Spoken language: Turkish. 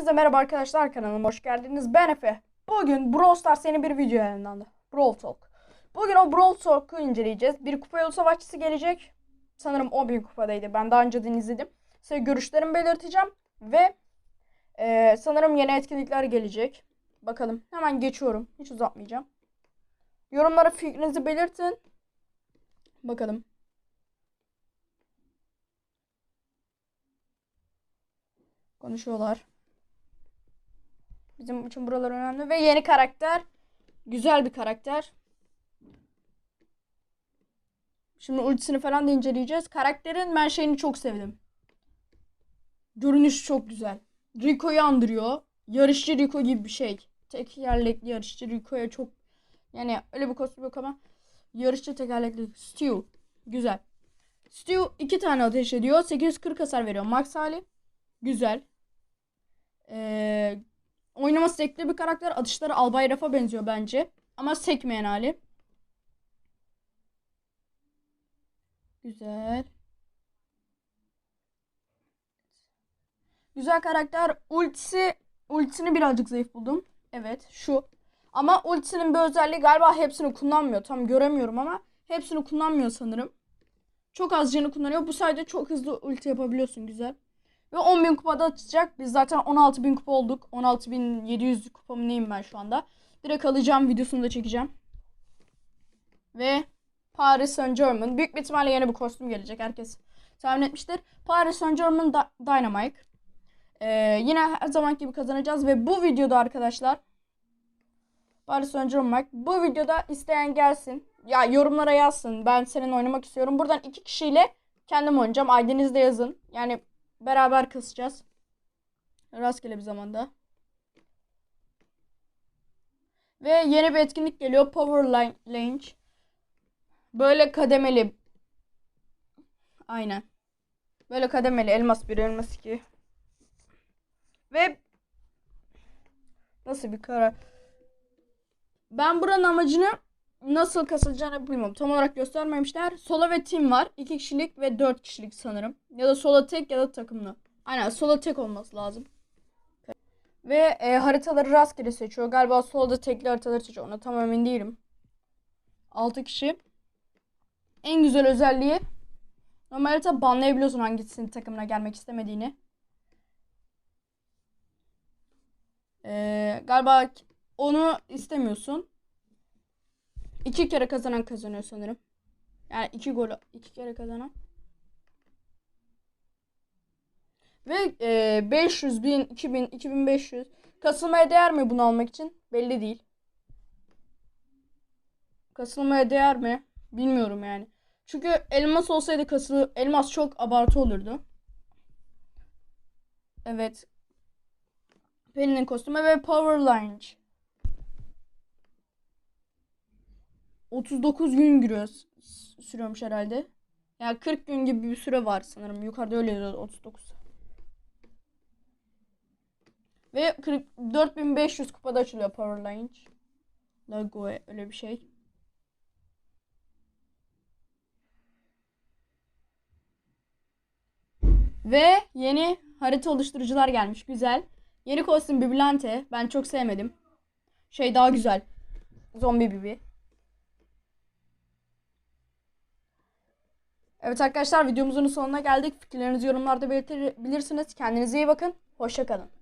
Hepinize merhaba arkadaşlar kanalıma hoş geldiniz. Ben Efe. Bugün Brawl Stars yeni bir video yayınlandı. Brawl Talk. Bugün o Brawl Talk'u inceleyeceğiz. Bir kupa yolu savaşçısı gelecek. Sanırım 10.000 kupadaydı. Ben daha önceden izledim. Size görüşlerimi belirteceğim. Ve eee, sanırım yeni etkinlikler gelecek. Bakalım. Hemen geçiyorum. Hiç uzatmayacağım. Yorumlara fikrinizi belirtin. Bakalım. Konuşuyorlar. Bizim için buralar önemli ve yeni karakter. Güzel bir karakter. Şimdi ultisini falan da inceleyeceğiz. Karakterin ben şeyini çok sevdim. Görünüşü çok güzel. Rico'yu andırıyor. Yarışçı Rico gibi bir şey. Tekerlekli yarışçı Rico'ya çok yani öyle bir kostüm yok ama yarışçı tekerlekli Stu. Güzel. Stu iki tane ateş ediyor. 840 hasar veriyor. Max hali. Güzel. Zevkli bir karakter. Atışları Albay Rafa benziyor bence. Ama sekmeyen hali. Güzel. Güzel karakter. Ultisi, ultisini birazcık zayıf buldum. Evet şu. Ama ultisinin bir özelliği galiba hepsini kullanmıyor. Tam göremiyorum ama hepsini kullanmıyor sanırım. Çok az canı kullanıyor. Bu sayede çok hızlı ulti yapabiliyorsun. Güzel. Ve 10.000 kupada atacak. Biz zaten 16.000 kupa olduk. 16.700 kupamı neyim ben şu anda. Direkt alacağım. Videosunu da çekeceğim. Ve Paris Saint Germain. Büyük bir ihtimalle yeni bir kostüm gelecek. Herkes tahmin etmiştir. Paris Saint Germain Dy- Dynamite. Ee, yine her zaman gibi kazanacağız. Ve bu videoda arkadaşlar Paris Saint Germain. Bu videoda isteyen gelsin. Ya yorumlara yazsın. Ben senin oynamak istiyorum. Buradan iki kişiyle kendim oynayacağım. ID'nizi yazın. Yani beraber kısacağız. Rastgele bir zamanda. Ve yeni bir etkinlik geliyor. Power Range. Böyle kademeli. Aynen. Böyle kademeli. Elmas 1, elmas 2. Ve nasıl bir karar? Ben buranın amacını nasıl kasılacağını bilmiyorum. Tam olarak göstermemişler. Sola ve team var. 2 kişilik ve 4 kişilik sanırım. Ya da sola tek ya da takımlı. Aynen sola tek olması lazım. Ve e, haritaları rastgele seçiyor. Galiba solda tekli haritaları seçiyor. Ona tam emin değilim. 6 kişi. En güzel özelliği normal harita banlayabiliyorsun hangisinin takımına gelmek istemediğini. E, galiba onu istemiyorsun. İki kere kazanan kazanıyor sanırım. Yani iki gol iki kere kazanan. Ve e, 500 bin, 2000, 2500 kasılmaya değer mi bunu almak için? Belli değil. Kasılmaya değer mi? Bilmiyorum yani. Çünkü elmas olsaydı kasılı elmas çok abartı olurdu. Evet. Penny'nin kostümü ve Power Lunge. 39 gün giriyor, s- sürüyormuş herhalde. Yani 40 gün gibi bir süre var sanırım. Yukarıda öyle yazıyor 39. Ve 44.500 kupada açılıyor Power Range. Logo öyle bir şey. Ve yeni harita oluşturucular gelmiş. Güzel. Yeni kostüm Biblante. Ben çok sevmedim. Şey daha güzel. Zombi Bibi. Evet arkadaşlar videomuzun sonuna geldik. Fikirlerinizi yorumlarda belirtebilirsiniz. Kendinize iyi bakın. Hoşçakalın.